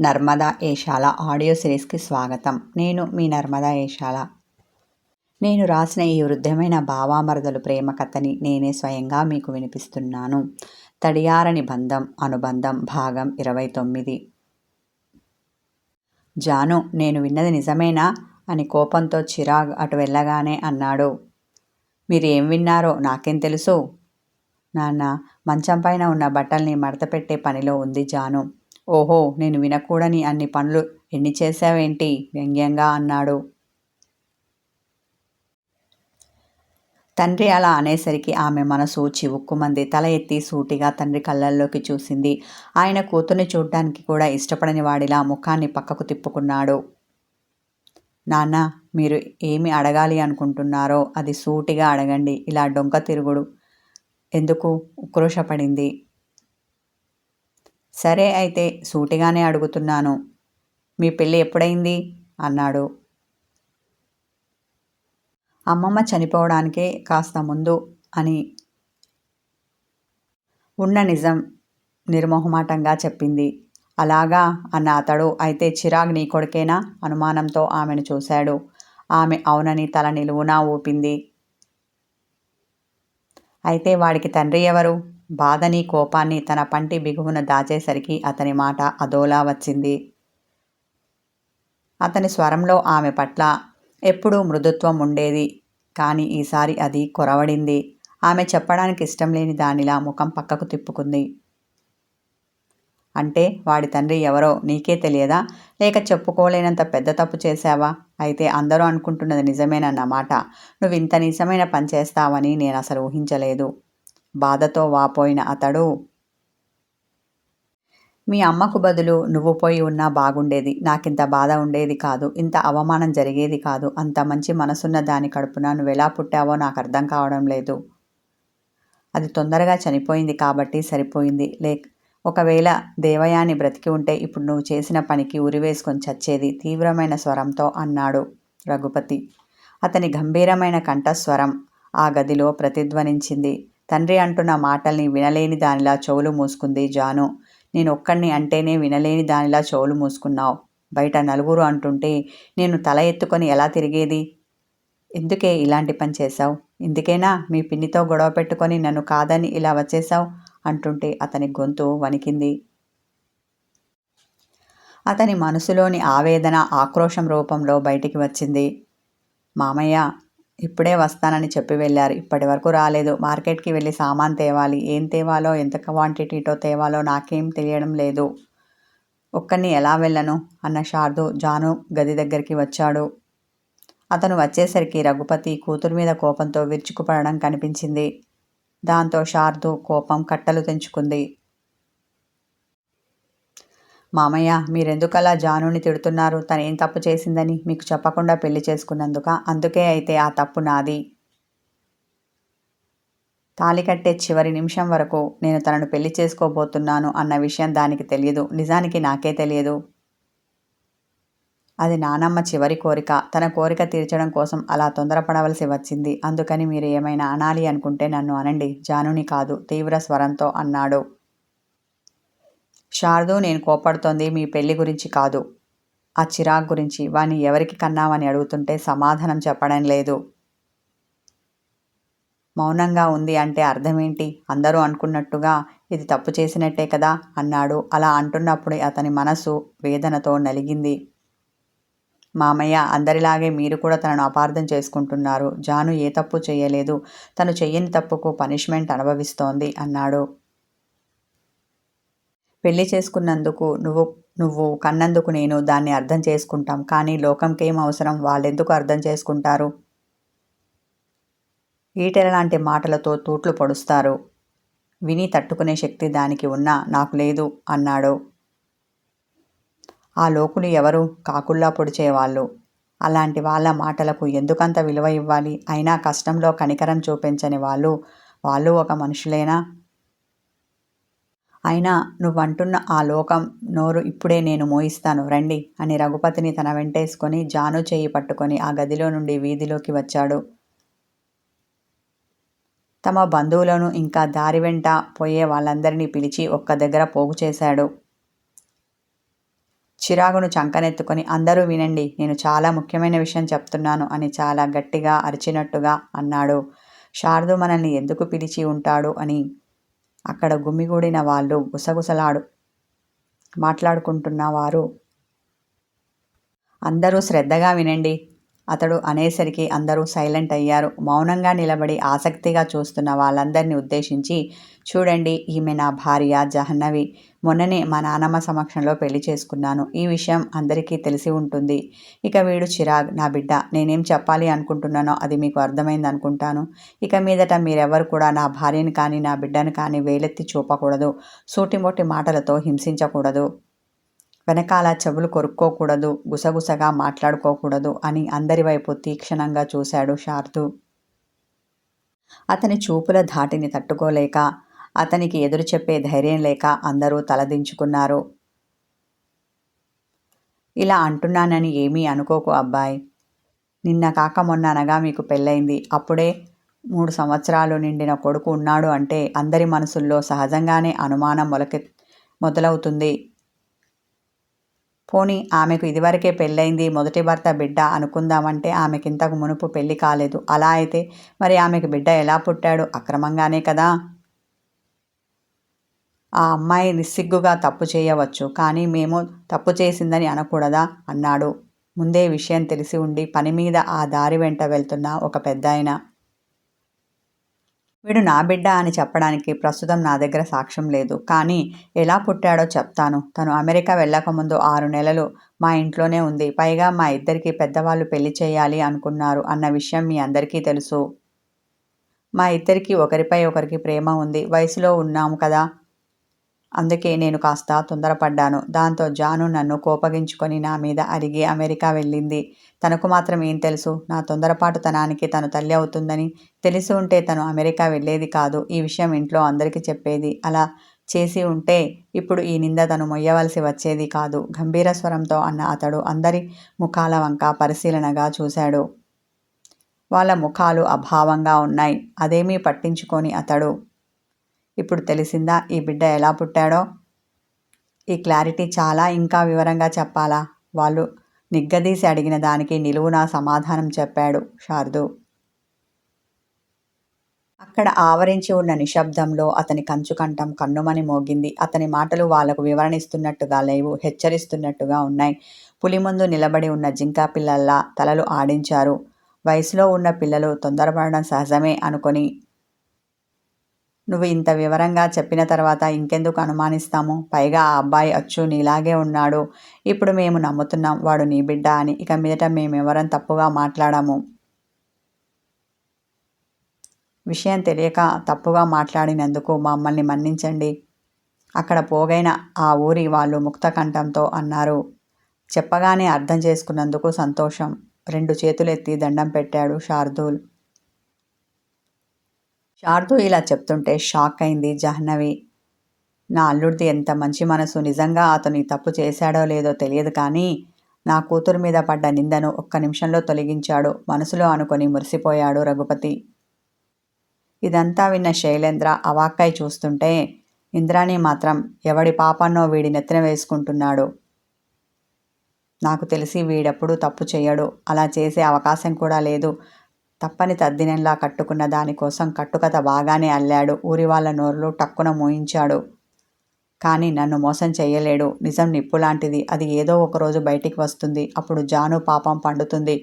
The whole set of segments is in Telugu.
నర్మదా ఏషాల ఆడియో సిరీస్కి స్వాగతం. నేను మీ నర్మదా ఏషాల నేను రాసిన ఈ వృద్ధమైన భావామరదలు ప్రేమ కథని నేనే స్వయంగా మీకు వినిపిస్తున్నాను. తడియారని బంధం అనుబంధం భాగం ఇరవై తొమ్మిది జాను నేను విన్నది నిజమేనా? అని కోపంతో చిరాగ్ అటు వెళ్ళగానే అన్నాడు. మీరు ఏం విన్నారో నాకేం తెలుసు? నాన్న మంచం పైన ఉన్న బట్టల్ని మడతపెట్టే పనిలో ఉంది జాను. ఓహో నేను వినకూడని అన్ని పనులు. ఎన్ని చేశావేంటి? వ్యంగ్యంగా అన్నాడు. తండ్రి అలా అనేసరికి ఆమె మనసు చివుక్కుమంది తల ఎత్తి సూటిగా తండ్రి కళ్ళల్లోకి చూసింది. ఆయన కూతుర్ని చూడ్డానికి కూడా ఇష్టపడని వాడిలా ముఖాన్ని పక్కకు తిప్పుకున్నాడు. నాన్న మీరు ఏమి అడగాలి అనుకుంటున్నారో అది సూటిగా అడగండి. ఇలా డొంక తిరుగుడు. ఎందుకు? ఉక్రోషపడింది. సరే అయితే సూటిగానే అడుగుతున్నాను. మీ పెళ్ళి ఎప్పుడైంది? అన్నాడు. అమ్మమ్మ చనిపోవడానికే కాస్త ముందు అని ఉన్న నిజం నిర్మోహమాటంగా చెప్పింది. అలాగా? అన్న అతడు అయితే చిరాగ్ నీ కొడుకేనా? అనుమానంతో ఆమెను చూశాడు. ఆమె అవునని తల నిలువునా ఊపింది. అయితే వాడికి తండ్రి ఎవరు? బాధని కోపాన్ని తన పంటి బిగువున దాచేసరికి అతని మాట అదోలా వచ్చింది. అతని స్వరంలో ఆమె పట్ల ఎప్పుడూ మృదుత్వం ఉండేది. కానీ ఈసారి అది కొరవడింది. ఆమె చెప్పడానికి ఇష్టం లేని దానిలా ముఖం పక్కకు తిప్పుకుంది. అంటే వాడి తండ్రి ఎవరో నీకే తెలియదా? లేక చెప్పుకోలేనంత పెద్ద తప్పు చేశావా? అయితే అందరూ అనుకుంటున్నది నిజమేనన్నమాట. నువ్వు ఇంత నిజమైన పని చేస్తావని నేను అసలు ఊహించలేదు. బాధతో వాపోయిన అతడు. మీ అమ్మకు బదులు నువ్వు పోయి ఉన్నా బాగుండేది. నాకింత బాధ ఉండేది కాదు. ఇంత అవమానం జరిగేది కాదు. అంత మంచి మనసున్న దాని కడుపున నువ్వెలా పుట్టావో నాకు అర్థం కావడం లేదు. అది తొందరగా చనిపోయింది కాబట్టి సరిపోయింది. లే ఒకవేళ దేవయాని బ్రతికి ఉంటే ఇప్పుడు నువ్వు చేసిన పనికి ఉరివేసుకొని చచ్చేది తీవ్రమైన స్వరంతో అన్నాడు రఘుపతి. అతని గంభీరమైన కంఠస్వరం ఆ గదిలో ప్రతిధ్వనించింది. తండ్రి అంటున్న మాటల్ని వినలేని దానిలా చెవులు మూసుకుంది జాను. నేను ఒక్కడిని అంటేనే వినలేని దానిలా చెవులు మూసుకున్నావు. బయట నలుగురు అంటుంటే నేను తల ఎత్తుకొని ఎలా తిరిగేది? ఎందుకే ఇలాంటి పని చేశావు? ఇందుకేనా మీ పిన్నితో గొడవ పెట్టుకొని నన్ను కాదని ఇలా వచ్చేశావు? అంటుంటే అతని గొంతు వణికింది. అతని మనసులోని ఆవేదన ఆక్రోశం రూపంలో బయటికి వచ్చింది. మామయ్య ఇప్పుడే వస్తానని చెప్పి వెళ్ళారు. ఇప్పటి వరకు రాలేదు. మార్కెట్కి వెళ్ళి సామాన్ తేవాలి. ఏం తేవాలో ఎంత క్వాంటిటీతో తేవాలో నాకేం తెలియడం లేదు. ఒక్కరిని ఎలా వెళ్ళను? అన్న శారదు జాను గది దగ్గరికి వచ్చాడు. అతను వచ్చేసరికి రఘుపతి కూతురు మీద కోపంతో విరుచుకుపడడం కనిపించింది. దాంతో శారదు కోపం కట్టలు తెంచుకుంది. మామయ్య మీరెందుకు అలా జానుని తిడుతున్నారు? తను ఏం తప్పు చేసిందని మీకు చెప్పకుండా పెళ్ళి చేసుకున్నందుక? అందుకే అయితే ఆ తప్పు నాది. తాలి కట్టే చివరి నిమిషం వరకు నేను తనను పెళ్ళి చేసుకోబోతున్నాను అన్న విషయం దానికి తెలియదు. నిజానికి నాకే తెలియదు. అది నానమ్మ చివరి కోరిక. తన కోరిక తీర్చడం కోసం అలా తొందరపడవలసి వచ్చింది. అందుకని మీరు ఏమైనా అనాలి అనుకుంటే నన్ను అనండి. జానుని కాదు తీవ్ర స్వరంతో అన్నాడు. శారదు నేను కోపడుతోంది మీ పెళ్ళి గురించి కాదు. ఆ చిరాగ్ గురించి వాణ్ణి ఎవరికి కన్నామని అడుగుతుంటే సమాధానం చెప్పడం లేదు. మౌనంగా ఉంది అంటే అర్థమేంటి? అందరూ అనుకున్నట్టుగా ఇది తప్పు చేసినట్టే కదా అన్నాడు. అలా అంటున్నప్పుడు అతని మనసు వేదనతో నలిగింది. మామయ్య అందరిలాగే మీరు కూడా తనను అపార్థం చేసుకుంటున్నారు. జాను ఏ తప్పు చేయలేదు. తను చెయ్యని తప్పుకు పనిష్మెంట్ అనుభవిస్తోంది అన్నాడు. పెళ్ళి చేసుకున్నందుకు నువ్వు నువ్వు కన్నందుకు నేను దాన్ని అర్థం చేసుకుంటాం. కానీ లోకంకేం అవసరం? వాళ్ళెందుకు అర్థం చేసుకుంటారు? ఈటెల లాంటి మాటలతో తూట్లు పొడుస్తారు. విని తట్టుకునే శక్తి దానికి ఉన్నా నాకు లేదు అన్నాడు. ఆ లోకులు ఎవరు? కాకుల్లా పొడిచేవాళ్ళు. అలాంటి వాళ్ళ మాటలకు ఎందుకంత విలువ ఇవ్వాలి? అయినా కష్టంలో కనికరం చూపించని వాళ్ళు వాళ్ళు ఒక మనుషులేనా? అయినా నువ్వంటున్న ఆ లోకం నోరు ఇప్పుడే నేను మోయిస్తాను రండి అని రఘుపతిని తన వెంటేసుకొని జాను చేయి పట్టుకొని ఆ గదిలో నుండి వీధిలోకి వచ్చాడు. తమ బంధువులను ఇంకా దారి వెంట పోయే వాళ్ళందరినీ పిలిచి ఒక్క దగ్గర పోగు చేశాడు. చిరాగును చంకనెత్తుకొని అందరూ వినండి నేను చాలా ముఖ్యమైన విషయం చెప్తున్నాను అని చాలా గట్టిగా అరిచినట్టుగా అన్నాడు. శారదు మనల్ని ఎందుకు పిలిచి ఉంటాడు అని అక్కడ గుమ్మిగూడిన వాళ్ళు గుసగుసలాడు. మాట్లాడుకుంటున్న వారు అందరూ శ్రద్ధగా వినండి. అతడు అనేసరికి అందరూ సైలెంట్ అయ్యారు. మౌనంగా నిలబడి ఆసక్తిగా చూస్తున్న వాళ్ళందరినీ ఉద్దేశించి చూడండి ఈమె నా భార్య జహన్నవి మొన్ననే మా నానమ్మ సమక్షంలో పెళ్ళి చేసుకున్నాను. ఈ విషయం అందరికీ తెలిసి ఉంటుంది. ఇక వీడు చిరాగ్ నా బిడ్డ నేనేం చెప్పాలి అనుకుంటున్నానో అది మీకు అర్థమైంది అనుకుంటాను. ఇక మీదట మీరెవరు కూడా నా భార్యని కానీ నా బిడ్డను కానీ వేలెత్తి చూపకూడదు. సూటిమొట్టి మాటలతో హింసించకూడదు. వెనకాల చెవులు కొరుక్కోకూడదు. గుసగుసగా మాట్లాడుకోకూడదు అని అందరి వైపు తీక్షణంగా చూశాడు శార్దు. అతని చూపుల ధాటిని తట్టుకోలేక అతనికి ఎదురు చెప్పే ధైర్యం లేక అందరూ తలదించుకున్నారు. ఇలా అంటున్నానని ఏమీ అనుకోకు అబ్బాయి. నిన్న కాక మొన్న అనగా మీకు పెళ్ళైంది అప్పుడే మూడు సంవత్సరాలు నిండిన కొడుకు ఉన్నాడు అంటే అందరి మనసుల్లో సహజంగానే అనుమానం మొలకె మొదలవుతుంది. పోనీ ఆమెకు ఇదివరకే పెళ్ళైంది మొదటి భర్త బిడ్డ అనుకుందామంటే ఆమెకి ఇంతకు మునుపు పెళ్ళి కాలేదు. అలా అయితే మరి ఆమెకు బిడ్డ ఎలా పుట్టాడు? అక్రమంగానే కదా? ఆ అమ్మాయి నిస్సిగ్గుగా తప్పు చేయవచ్చు. కానీ మేము తప్పు చేసిందని అనకూడదా? అన్నాడు. ముందే విషయం తెలిసి ఉండి పని మీద ఆ దారి వెంట వెళ్తున్న ఒక పెద్దాయన. వీడు నా బిడ్డ అని చెప్పడానికి ప్రస్తుతం నా దగ్గర సాక్ష్యం లేదు. కానీ ఎలా పుట్టాడో చెప్తాను. తను అమెరికా వెళ్ళకముందు ఆరు నెలలు మా ఇంట్లోనే ఉంది. పైగా మా ఇద్దరికి పెద్దవాళ్ళు పెళ్ళి చేయాలి అనుకున్నారు అన్న విషయం మీ అందరికీ తెలుసు. మా ఇద్దరికి ఒకరిపై ఒకరికి ప్రేమ ఉంది. వయసులో ఉన్నాము కదా? అందుకే నేను కాస్త తొందరపడ్డాను. దాంతో జాను నన్ను కోపగించుకొని నా మీద అరిగి అమెరికా వెళ్ళింది. తనకు మాత్రం ఏం తెలుసు? నా తొందరపాటుతనానికి తను తల్లి అవుతుందని తెలిసి ఉంటే తను అమెరికా వెళ్ళేది కాదు. ఈ విషయం ఇంట్లో అందరికీ చెప్పేది. అలా చేసి ఉంటే ఇప్పుడు ఈ నింద తను మొయ్యవలసి వచ్చేది కాదు. గంభీర స్వరంతో అన్న అతడు అందరి ముఖాల వంక పరిశీలనగా చూశాడు. వాళ్ళ ముఖాలు అభావంగా ఉన్నాయి. అదేమీ పట్టించుకొని అతడు ఇప్పుడు తెలిసిందా ఈ బిడ్డ ఎలా పుట్టాడో? ఈ క్లారిటీ చాలా ఇంకా వివరంగా చెప్పాలా? వాళ్ళు నిగ్గదీసి అడిగిన దానికి నిలువునా సమాధానం చెప్పాడు శారదు. అక్కడ ఆవరించి ఉన్న నిశ్శబ్దంలో అతని కంచుకంఠం కన్నుమని మోగింది. అతని మాటలు వాళ్ళకు వివరణిస్తున్నట్టుగా లేవు హెచ్చరిస్తున్నట్టుగా ఉన్నాయి. పులి ముందు నిలబడి ఉన్న జింకా పిల్లల్లా తలలు ఆడించారు. వయసులో ఉన్న పిల్లలు తొందరపడడం సహజమే అనుకొని నువ్వు ఇంత వివరంగా చెప్పిన తర్వాత ఇంకెందుకు అనుమానిస్తాము? పైగా ఆ అబ్బాయి అచ్చు నీలాగే ఉన్నాడు. ఇప్పుడు మేము నమ్ముతున్నాం వాడు నీ బిడ్డ అని. ఇక మీదట మేమెవరం తప్పుగా మాట్లాడాము. విషయం తెలియక తప్పుగా మాట్లాడినందుకు మమ్మల్ని మన్నించండి. అక్కడ పోగైన ఆ ఊరి వాళ్ళు ముక్తకంఠంతో అన్నారు. చెప్పగానే అర్థం చేసుకున్నందుకు సంతోషం. రెండు చేతులెత్తి దండం పెట్టాడు శార్దూల్. శారదు ఇలా చెప్తుంటే షాక్ అయింది. జాహ్నవి నా అల్లుడిది ఎంత మంచి మనసు. నిజంగా అతను తప్పు చేశాడో లేదో తెలియదు కానీ నా కూతురు మీద పడ్డ నిందను ఒక్క నిమిషంలో తొలగించాడు. మనసులో అనుకొని మురిసిపోయాడు రఘుపతి. ఇదంతా విన్న శైలేంద్ర అవాక్కై చూస్తుంటే ఇంద్రాణి మాత్రం ఎవడి పాపన్నో వీడి నెత్తిన వేసుకుంటున్నాడు. నాకు తెలిసి వీడెప్పుడు తప్పు చేయడు అలా చేసే అవకాశం కూడా లేదు. తప్పని తద్దినంలా కట్టుకున్న దానికోసం కట్టుకథ బాగానే అల్లాడు. ఊరి వాళ్ళ నోరులు టక్కున మోయించాడు. కానీ నన్ను మోసం చేయలేడు నిజం నిప్పు లాంటిది. అది ఏదో ఒకరోజు బయటికి వస్తుంది. అప్పుడు జాను పాపం పండుతుంది.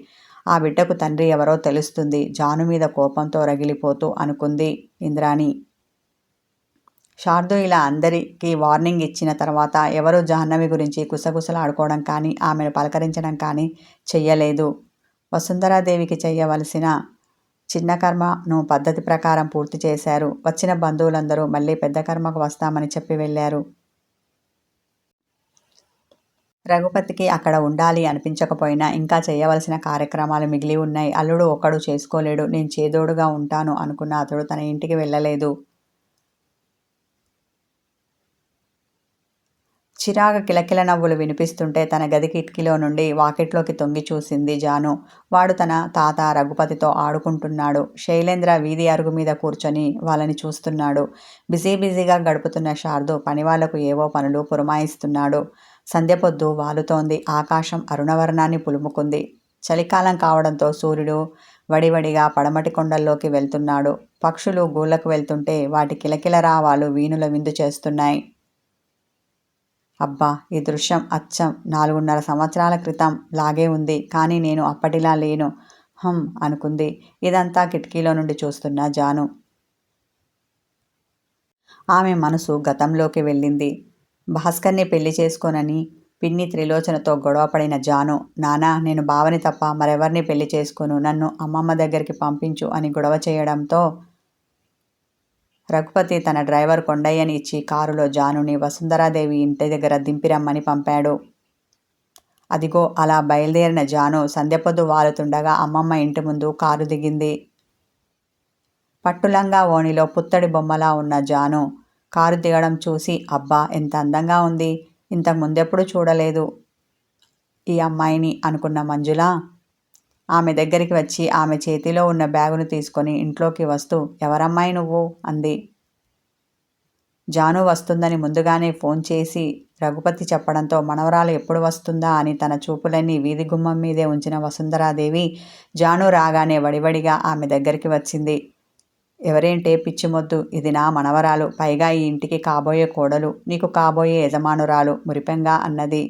ఆ బిడ్డకు తండ్రి ఎవరో తెలుస్తుంది. జాను మీద కోపంతో రగిలిపోతూ అనుకుంది ఇంద్రాణి. శార్దు ఇలా అందరికీ వార్నింగ్ ఇచ్చిన తర్వాత ఎవరు జాహ్నవి గురించి కుసగుసలాడుకోవడం కానీ ఆమెను పలకరించడం కానీ చెయ్యలేదు. వసుంధరాదేవికి చేయవలసిన చిన్న కర్మను పద్ధతి ప్రకారం పూర్తి చేశారు. వచ్చిన బంధువులందరూ మళ్ళీ పెద్ద కర్మకు వస్తామని చెప్పి వెళ్ళారు. రఘుపతికి అక్కడ ఉండాలి అనిపించకపోయినా ఇంకా చేయవలసిన కార్యక్రమాలు మిగిలి ఉన్నాయి. అల్లుడు ఒకడు చేసుకోలేడు. నేను చేదోడుగా ఉంటాను అనుకున్న అతడు తన ఇంటికి వెళ్ళలేదు. చిరాగ కిలకిల నవ్వులు వినిపిస్తుంటే తన గది కిటికీలో నుండి వాకిట్లోకి తొంగి చూసింది జాను. వాడు తన తాత రఘుపతితో ఆడుకుంటున్నాడు. శైలేంద్ర వీధి అరుగు మీద కూర్చొని వాళ్ళని చూస్తున్నాడు. బిజీ బిజీగా గడుపుతున్న శారదు పనివాళ్ళకు ఏవో పనులు పురమాయిస్తున్నాడు. సంధ్యపొద్దు వాలుతోంది. ఆకాశం అరుణవర్ణాన్ని పులుముకుంది. చలికాలం కావడంతో సూర్యుడు వడివడిగా పడమటి కొండల్లోకి వెళ్తున్నాడు. పక్షులు గూళ్ళకు వెళ్తుంటే వాటి కిలకిల రావాలు వీణుల విందు చేస్తున్నాయి. అబ్బా ఈ దృశ్యం అచ్చం. నాలుగున్నర సంవత్సరాల క్రితం లాగే ఉంది కానీ నేను అప్పటిలా లేను. హం అనుకుంది. ఇదంతా కిటికీలో నుండి చూస్తున్న జాను. ఆమె మనసు గతంలోకి వెళ్ళింది. భాస్కర్ని పెళ్ళి చేసుకోనని పిన్ని త్రిలోచనతో గొడవపడిన జాను నానా నేను బావని తప్ప మరెవరిని పెళ్ళి చేసుకోను? నన్ను అమ్మమ్మ దగ్గరికి పంపించు అని గొడవ చేయడంతో రఘుపతి తన డ్రైవర్ కొండయ్యని ఇచ్చి కారులో జానుని వసుంధరాదేవి ఇంటి దగ్గర దింపిరమ్మని పంపాడు. అదిగో అలా బయలుదేరిన జాను సంధ్యపొద్దు వాలుతుండగా అమ్మమ్మ ఇంటి ముందు కారు దిగింది. పట్టులంగా ఓణిలో పుత్తడి బొమ్మలా ఉన్న జాను కారు దిగడం చూసి అబ్బా ఎంత అందంగా ఉంది. ఇంతకు ముందెప్పుడు చూడలేదు. ఈ అమ్మాయిని అనుకున్న మంజుల? ఆమె దగ్గరికి వచ్చి ఆమె చేతిలో ఉన్న బ్యాగును తీసుకొని ఇంట్లోకి వస్తూ ఎవరమ్మాయి నువ్వు? అంది. జాను వస్తుందని ముందుగానే ఫోన్ చేసి రఘుపతి చెప్పడంతో మనవరాలు ఎప్పుడు వస్తుందా? అని తన చూపులన్నీ వీధి గుమ్మం మీదే ఉంచిన వసుంధరాదేవి జాను రాగానే వడివడిగా ఆమె దగ్గరికి వచ్చింది. ఎవరేంటే పిచ్చిమొద్దు ఇది నా మనవరాలు. పైగా ఈ ఇంటికి కాబోయే కోడలు. నీకు కాబోయే యజమానురాలు మురిపెంగా అన్నది.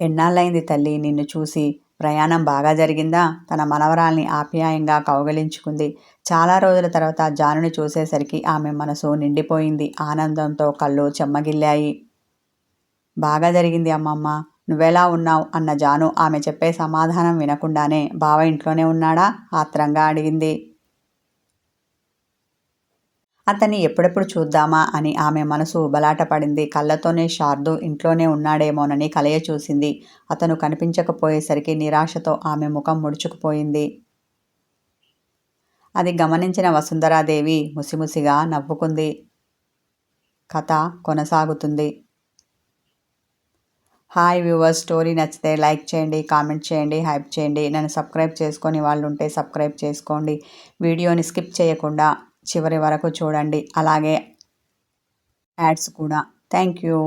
ఎన్నాళ్ళైంది తల్లి నిన్ను చూసి? ప్రయాణం బాగా జరిగిందా? తన మనవరాల్ని ఆప్యాయంగా కౌగలించుకుంది. చాలా రోజుల తర్వాత జానుని చూసేసరికి ఆమె మనసు నిండిపోయింది. ఆనందంతో కళ్ళు చెమ్మగిల్లాయి. బాగా జరిగింది అమ్మమ్మ. నువ్వెలా ఉన్నావు? అన్న జాను ఆమె చెప్పే సమాధానం వినకుండానే బావ ఇంట్లోనే ఉన్నాడా? ఆత్రంగా అడిగింది. అతన్ని ఎప్పుడెప్పుడు చూద్దామా అని ఆమె మనసు బలాట పడింది. కళ్ళతోనే శార్దు ఇంట్లోనే ఉన్నాడేమోనని కలయ చూసింది. అతను కనిపించకపోయేసరికి నిరాశతో ఆమె ముఖం ముడుచుకుపోయింది. అది గమనించిన వసుంధరాదేవి ముసిముసిగా నవ్వుకుంది. కథ కొనసాగుతుంది. హాయ్ వ్యూవర్స్ స్టోరీ నచ్చితే లైక్ చేయండి కామెంట్ చేయండి హైప్ చేయండి. నన్ను సబ్స్క్రైబ్ చేసుకొని వాళ్ళు ఉంటే సబ్స్క్రైబ్ చేసుకోండి. వీడియోని స్కిప్ చేయకుండా చివరి వరకు చూడండి. అలాగే యాడ్స్ కూడా. Thank you.